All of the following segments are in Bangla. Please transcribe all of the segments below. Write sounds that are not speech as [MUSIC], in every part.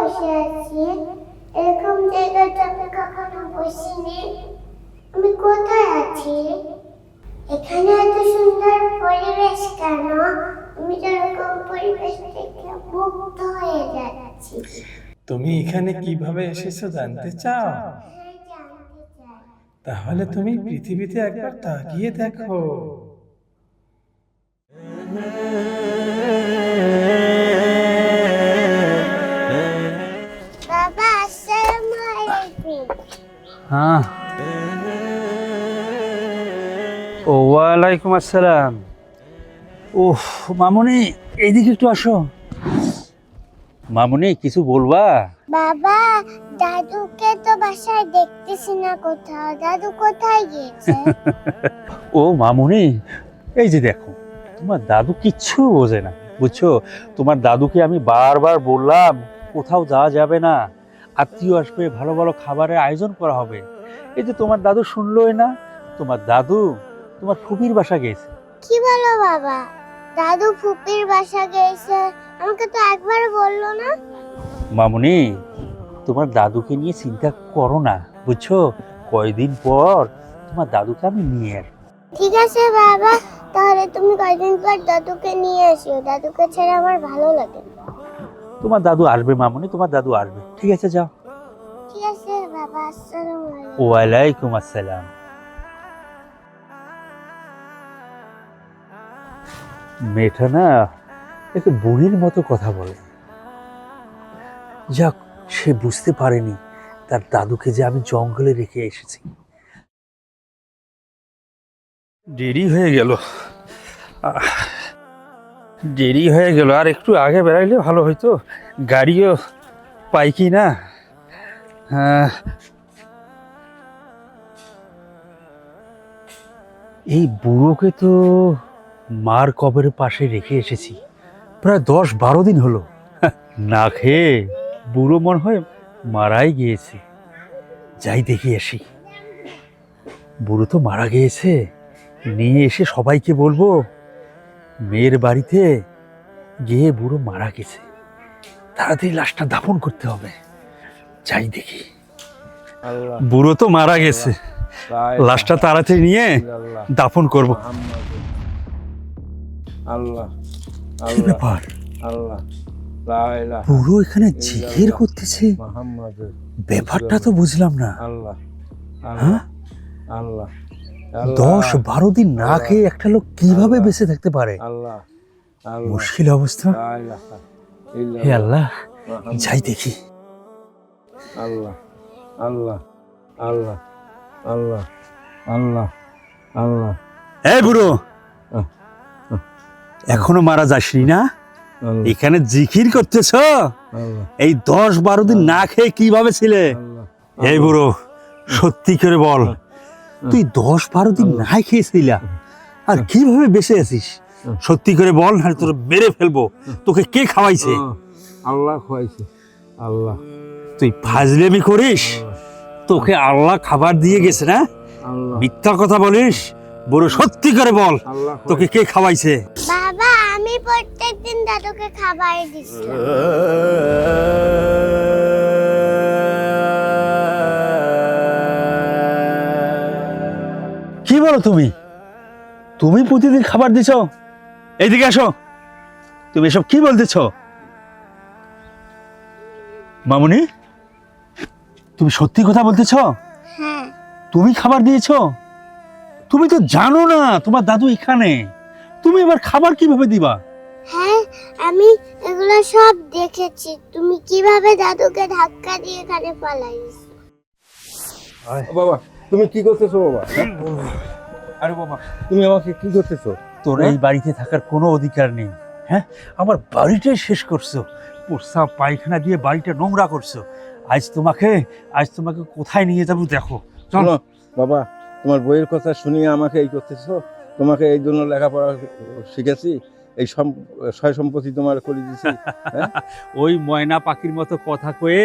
বসে আছি। এরকম আমি কখনো বসিনি। আমি কোথায় আছি? এখানে এত সুন্দর পরিবেশ কেন? আমি তো এরকম পরিবেশ দেখে মুগ্ধ হয়ে যাচ্ছি। তুমি এখানে কীভাবে এসেছ জানতে চাও? হ্যাঁ, জানতে চাই। তাহলে তুমি পৃথিবীতে একবার তাকিয়ে দেখো। হ্যাঁ। ও ওয়ালাইকুম আসসালাম। ওহ মামুনি এইদিকে একটু আসো। মামুনি কিছু বলবা? বাবা দাদুকে তো বাসায় দেখতেছি না কোথাও। দাদু কোথায় গিয়েছে? [LAUGHS] ও মামুনি এই যে দেখো তোমার দাদু কিচ্ছু বোঝে না বুঝছ? তোমার দাদুকে আমি বারবার বললাম কোথাও যাওয়া যাবে না। আত্মীয় আসবে ভালো ভালো খাবারের আয়োজন করা হবে। এই যে তোমার দাদু শুনলোই না? তোমার দাদু তোমার ফুপির বাসা গেছে। কি বলো বাবা? দাদু ফুপির বাসা গেছে। আমাকে তো একবার বলল না। মামুনি তোমার দাদুকে নিয়ে চিন্তা করো না বুঝছ? কয়দিন পর তোমার দাদুকে আমি নিয়ে আসব। ঠিক আছে বাবা তাহলে তুমি কয়দিন পর দাদুকে নিয়ে আসিও? দাদুকে ছেড়ে আমার ভালো লাগে না। তোমার দাদু আসবে মামুনি তোমার দাদু আসবে। ঠিক আছে যাও। ঠিক আছে বাবা আসসালামু আলাইকুম। ওয়ালাইকুম আসসালাম। মেয়েটা না একটু বুড়ির মতো কথা বলে। যাক সে বুঝতে পারেনি তার দাদুকে যে আমি জঙ্গলে রেখে এসেছি। দেরি হয়ে গেল। আহ, দেরি হয়ে গেল, আর একটু আগে বেরাইলে ভালো হইতো। গাড়িও পাই কি না? হ্যাঁ। এই বুড়োকে তো মার কবের পাশে রেখে এসেছি। প্রায় দশ বারো দিন হলো। না খেয়ে বুড়ো মনে হয় মারাই গিয়েছে। যাই দেখি আসি। বুড়ো তো মারা গিয়েছে। নিয়ে এসে সবাইকে বলব মেয়ের বাড়িতে গিয়ে বুড়ো মারা গেছে। তাড়াতাড়ি লাশটা দাফন করতে হবে। যাই দেখি। বুড়ো তো মারা গেছে। লাশটা তাড়াতাড়ি নিয়ে দাফন করব। আল্লাহ। কি ব্যাপার। আল্লাহ। বুড়ো এখানে জিকির করতেছে। ব্যাপারটা তো বুঝলাম না। আল্লাহ। হ্যাঁ? আল্লাহ। দশ বারো দিন না খেয়ে একটা লোক কীভাবে বেঁচে থাকতে পারে? মুশকিল অবস্থা। হে আল্লাহ যাই দেখি। আল্লাহ। আল্লাহ। আল্লাহ। আল্লাহ। আল্লাহ। আল্লাহ। এই বুড়ো এখনও মারা যাসনি না? এখানে জিকির করতেছ? এই দশ বারো দিন না খেয়ে কীভাবে ছিলে? এই বুড়ো সত্যি করে বল। তুই দশ বারো দিন নাই খেয়েছিলা। আর কীভাবে বেঁচে আছিস? সত্যি করে বল না তোর মেরে ফেলব। তোকে কে খাওয়াইছে? আল্লাহ খোয়াইছে আল্লাহ। তুই ফাজলেমি করিস? তোকে আল্লাহ খাবার দিয়ে গেছে না? মিথ্যা কথা বলিস? বুড়ো সত্যি করে বল তোকে কে খাওয়াইছে? বাবা আমি প্রত্যেকদিন দাদুকে খাবার দিচ্ছিলাম কি বলো তুমি? তুমি প্রতিদিন খাবার দিছ? এইদিকে আসো। তুমি এসব কি বলতেছ? মামুনি তুমি সত্যি কথা বলতেছ? হ্যাঁ। তুমি খাবার দিয়েছ? তুমি তো জানো না তোমার দাদু এখানে। তুমি এবার খাবার কীভাবে দিবা? হ্যাঁ আমি এগুলো সব দেখেছি। তুমি কীভাবে দাদুকে ধাক্কা দিয়ে এখানে পালাইছ? বাবা তুমি কি করতেছো বাবা? আরে বাবা তুমি আমাকে কি করতেছো? তোর এই বাড়িতে থাকার কোনো অধিকার নেই হ্যাঁ? আমার বাড়িটাই শেষ করছ। প্রস্তাব পায়খানা দিয়ে বাড়িটা নোংরা করছ। আজ তোমাকে আজ তোমাকে কোথায় নিয়ে যাব দেখো। চল। বাবা তোমার বইয়ের কথা শুনিয়ে আমাকে এই করতেছো? তোমাকে এই জন্য লেখাপড়া শিখেছি এই সয় সম্পত্তি তোমার করে দিয়েছি [LAUGHS] ওই ময়না পাখির মতো কথা কয়ে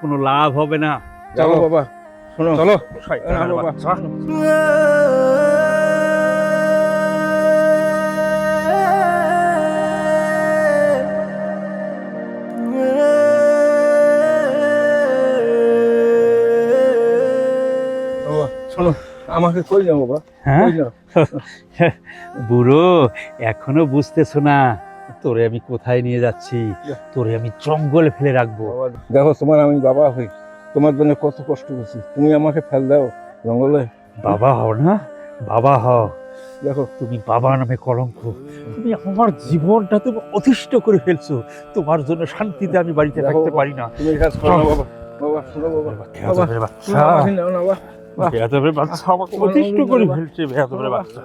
কোনো লাভ হবে না। চলো। বাবা শোনো। চলো। বাবা। আমাকে কই না বাবা? হ্যাঁ? [LAUGHS] বুড়ো এখনও বুঝতেছো না তোরে আমি কোথায় নিয়ে যাচ্ছি? তোরে আমি জঙ্গলে ফেলে রাখব। দেখো তোমার আমি বাবা হই। তোমার জন্য কত কষ্ট করছি। তুমি আমাকে ফেল দাও জঙ্গলে। বাবা হও না বাবা হও। দেখো। তুমি বাবা নামে কলঙ্ক। তুমি আমার জীবনটা তুমি অতিষ্ঠ করে ফেলছো। তোমার জন্য শান্তিতে আমি বাড়িতে থাকতে পারি না। তুমি কাজ করো বাবা। বাবা বাবা। বাবা বাবা। বেয়াদবের বাচ্চা। আমাকে অতিষ্ঠ করে ফেলছে। বেয়াদবের বাচ্চা।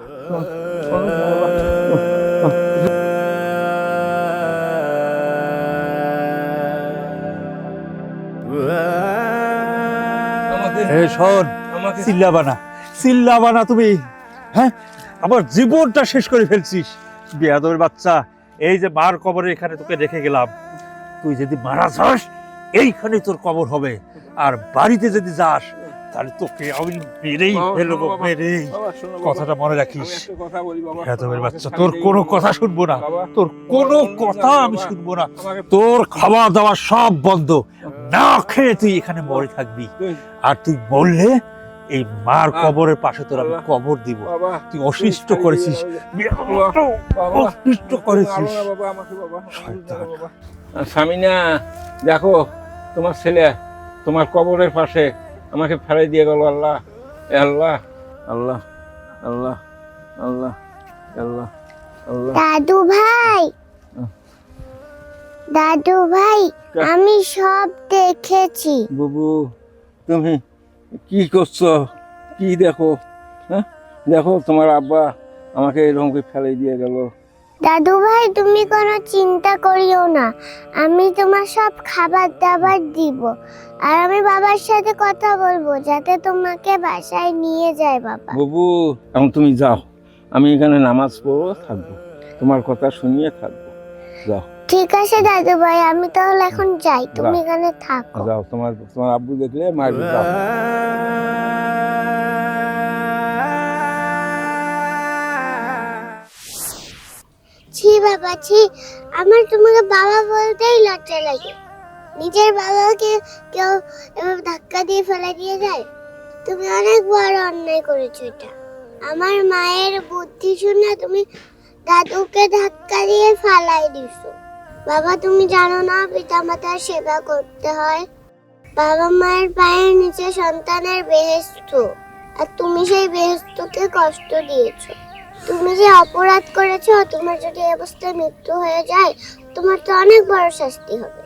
শোন চিল্লাবানা। চিল্লাবানা তুমি। হ্যাঁ? আমার জীবনটা শেষ করে ফেলছিস। বেয়াদবের বাচ্চা এই যে মার কবরে এখানে তোকে রেখে গেলাম। তুই যদি মারা যাস এইখানে তোর কবর হবে। আর বাড়িতে যদি যাস তাহলে তোকে আমি মেরেই ফেলব মেরেই। কথাটা মনে রাখিস। আমাকে বাচ্চা তোর কোনো কথা শুনব না। তোর কোনো কথা আমি শুনব না। তোর খাওয়া দাওয়া সব বন্ধ। না খেয়ে তুই এখানে মরে থাকবি। আর তুই বললে এই মার কবরের পাশে তোর আমি কবর দিব। তুই অসিষ্ট তুমি করেছিস। অসিষ্ট করেছিস মারো না বাবা, আমাকে বাবা, শয়তান। বাবা। আর স্বামীনা দেখো তোমার ছেলে তোমার কবরের পাশে আমাকে ফেলে দিয়ে গেল আল্লাহ এ আল্লাহ আল্লাহ আল্লাহ আল্লাহ আল্লাহ আল্লাহ। দাদু ভাই। দাদু ভাই আমি সব দেখেছি। বুবু তুমি কি করছ? কি দেখো? হ্যাঁ? দেখো তোমার আব্বা আমাকে এরকম করে ফেলে দিয়ে গেল। দাদু ভাই তুমি কোনো চিন্তা করিও না। আমি তোমার সব খাবার দাবার দিব। আর আমি বাবার সাথে কথা বলব যাতে তোমাকে বাসায় নিয়ে যায় বাবা। বাবু এখন তুমি যাও। আমি এখানে নামাজ পড়ব থাকব। তোমার কথা শুনিয়ে থাকব। যাও। ঠিক আছে দাদু ভাই আমি তাহলে এখন যাই। তুমি এখানে থাকো। যাও তোমার তোমার আব্বু দেখলে মারবে যাও ছি বাবা, ছি। আমার তোমাকে বাবা বলতেই লজ্জা লাগে। নিজের বাবাকে কেউ এভাবে ধাক্কা দিয়ে ফেলে দিয়ে যায়? তুমি অনেক বড় অন্যায় করেছ এটা। আমার মায়ের বুদ্ধি শুনে তুমি দাদুকে ধাক্কা দিয়ে ফালাই দিছো। বাবা, তুমি জানো না পিতামাতার সেবা করতে হয়? বাবা মায়ের পায়ের নিচে সন্তানের বেহেস্ত। আর তুমি সেই বেহেস্তকে কষ্ট দিয়েছ। তুমি যে অপরাধ করেছ, তোমার যদি অবস্থায় মৃত্যু হয়ে যায়, তোমার তো অনেক বড় শাস্তি হবে।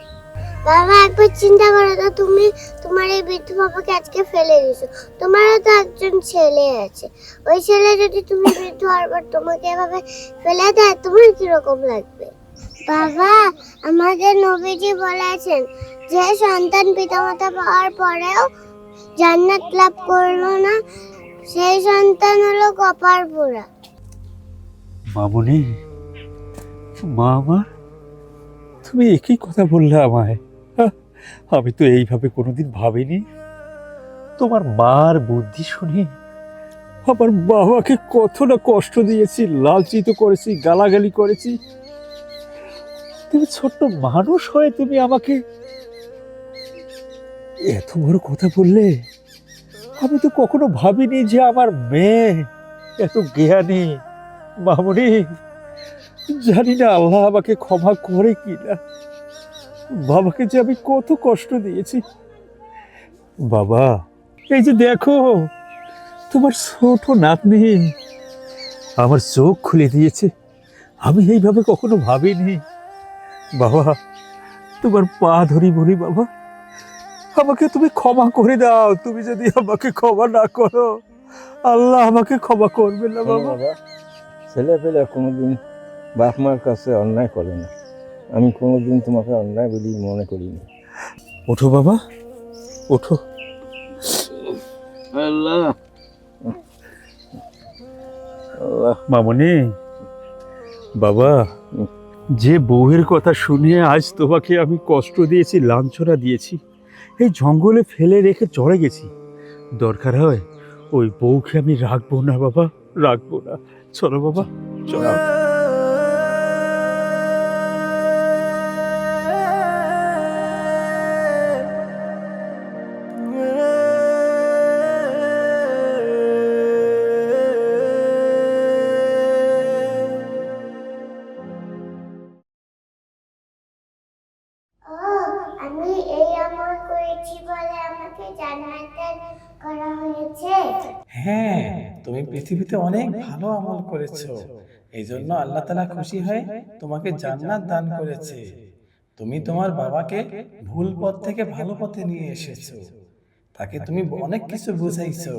বাবা, একবার চিন্তা করো তো, তুমি তোমার এই বৃদ্ধ বাবাকে আজকে ফেলে দিছো তোমারও তো একজন ছেলে আছে। ওই ছেলে যদি তুমি বৃদ্ধ হওয়ার পর তোমাকে এভাবে ফেলে দেয়, তোমার কীরকম লাগবে? বাবা, আমাদের নবীজি বলেছেন, যে সন্তান পিতামাতা পাওয়ার পরেও জান্নাত লাভ করল না, সেই সন্তান হলো কপার পোড়া। মামুনি মা আমার? তুমি একই কথা বললে আমায়। আমি তো এইভাবে কোনোদিন ভাবিনি। তোমার মার বুদ্ধি শুনে। আমার বাবাকে কত না কষ্ট দিয়েছি, লালচিত করেছি, গালাগালি করেছি। তুমি ছোট্ট মানুষ হয়ে তুমি আমাকে এত বড় কথা বললে। আমি তো কখনো ভাবিনি যে আমার মেয়ে এত জ্ঞানী। মামুনি, জানি না আল্লাহ আমাকে ক্ষমা করে কি না বাবাকে যে আমি কত কষ্ট দিয়েছি। বাবা, এই যে দেখো, তোমার ছোট নাতনি আমার চোখ খুলে দিয়েছে। আমি এইভাবে কখনো ভাবিনি। বাবা, তোমার পা ধরি বলি, বাবা, আমাকে তুমি ক্ষমা করে দাও। তুমি যদি আমাকে ক্ষমা না করো, আল্লাহ আমাকে ক্ষমা করবে না বাবা। বাবা ছেলে পেলে কোনোদিন বাপ মার কাছে অন্যায় করে না। আমি কোনোদিন তোমাকে অন্যায় বলি মনে করিনি। ওঠো বাবা ওঠো। আল্লাহ। আল্লাহ। মামনি বাবা যে বউয়ের কথা শুনে আজ তোমাকে আমি কষ্ট দিয়েছি লাঞ্ছনা দিয়েছি এই জঙ্গলে ফেলে রেখে চলে গেছি। দরকার হয় ওই বউকে আমি রাখব না বাবা। রাখবো না চলো বাবা চলো আমি করেছি বলে আমাকে জান্নাত দান করা হয়েছে। হ্যাঁ তুমি পৃথিবীতে অনেক ভালো আমল করেছ। এই জন্য আল্লাহ তালা খুশি হয়ে তোমাকে জান্নাত দান করেছে। তুমি তোমার বাবাকে ভুল পথ থেকে ভালো পথে নিয়ে এসেছ। তাকে তুমি অনেক কিছু বুঝাইছো।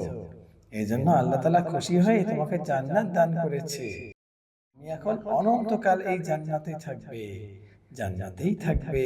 এই জন্য আল্লাহ তালা খুশি হয়ে তোমাকে জান্নাত দান করেছে। তুমি এখন অনন্তকাল এই জান্নাতেই থাকবে। জান্নাতেই থাকবে।